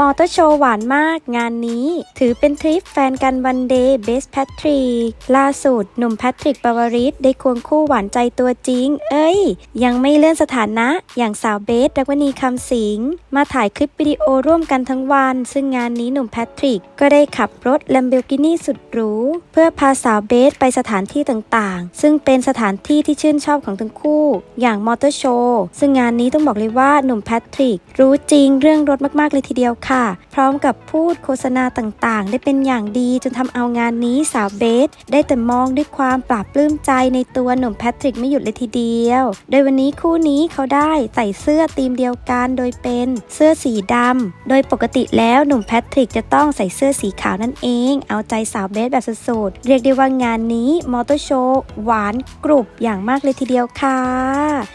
มอเตอร์โชว์หวานมากงานนี้ ถือเป็นทริปแฟนกันวันเดย์เบสแพทริกล่าสุด หนุ่มแพทริกปาวริสได้ควงคู่หวานใจตัวจริง เอ้ย ยังไม่เลื่อนสถานะ อย่างสาวเบสดักวณีคำสิง มาถ่ายคลิปวิดีโอร่วมกันทั้งวัน ซึ่งงานนี้หนุ่มแพทริก ก็ได้ขับรถ Lamborghini สุดหรู เพื่อพาสาวเบสไปสถานที่ต่างๆ ซึ่งเป็นสถานที่ที่ชื่นชอบของทั้งคู่ อย่างมอเตอร์โชว์ซึ่งงานนี้ต้องบอกเลยว่าหนุ่มแพทริกรู้จริงเรื่องรถมากๆเลยทีเดียวค่ะ พร้อมกับพูดโฆษณาต่างๆ ได้เป็นอย่างดีจนทำเอางานนี้สาวเบส ได้แต่มองด้วยความปราบปลื้มใจในตัวหนุ่มแพทริกไม่หยุดเลยทีเดียว โดยวันนี้คู่นี้เขาได้ใส่เสื้อธีมเดียวกันโดยเป็นเสื้อสีดำโดยปกติแล้วหนุ่มแพทริกจะต้องใส่เสื้อสีขาวนั่นเอง เอาใจสาวเบสแบบสุดๆเรียกได้ว่างานนี้มอเตอร์โชว์หวานกรุบอย่างมากเลยทีเดียวค่ะ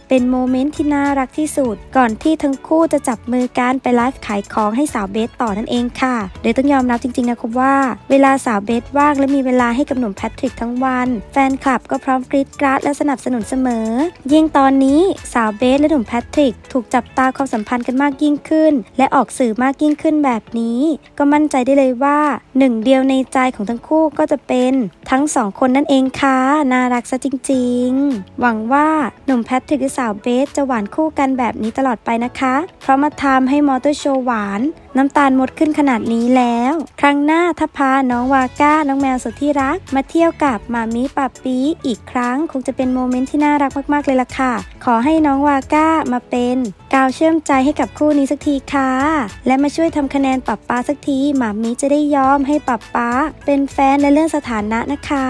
เป็นโมเมนต์ที่น่ารักที่สุด ก่อนที่ทั้งคู่จะจับมือกันไปไลฟ์ขายของให้สาวเบสต่อนั่นเองค่ะ โดยต้องยอมรับจริงๆนะครับว่า เวลาสาวเบสว่างและมีเวลาให้กับหนุ่มแพทริกทั้งวัน แฟนคลับก็พร้อมกรี๊ดกราดและสนับสนุนเสมอ ยิ่งตอนนี้สาวเบสและหนุ่มแพทริกถูกจับตาความสัมพันธ์กันมากยิ่งขึ้น และออกสื่อมากยิ่งขึ้นแบบนี้ ก็มั่นใจได้เลยว่าหนึ่งเดียวในใจของทั้งคู่ก็จะเป็นทั้งสองคนนั่นเองค่ะน่ารักซะจริง ๆ หวังว่าหนุ่มแพทริกและสาวเบสจะหวานคู่กันแบบนี้ตลอดไปนะคะ เพราะมาทำให้มอเตอร์โชว์หวานน้ำตาลหมดขึ้นขนาดนี้แล้ว ครั้งหน้าถ้าพาน้องวาก้าน้องแมวสุดที่รัก มาเที่ยวกับมามิปาปีอีกครั้งคงจะเป็นโมเมนต์ที่น่ารักมากๆเลยล่ะค่ะ ขอให้น้องวาก้ามาเป็นกาวเชื่อมใจให้กับคู่นี้สักทีค่ะ และมาช่วยทำคะแนนปับป้าสักทีหมามิจะได้ยอมให้ปับป้า เป็นแฟนและเรื่องสถานะนะคะ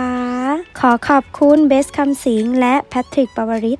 ขอขอบคุณเบสคำสิงและแพทริกปวริศ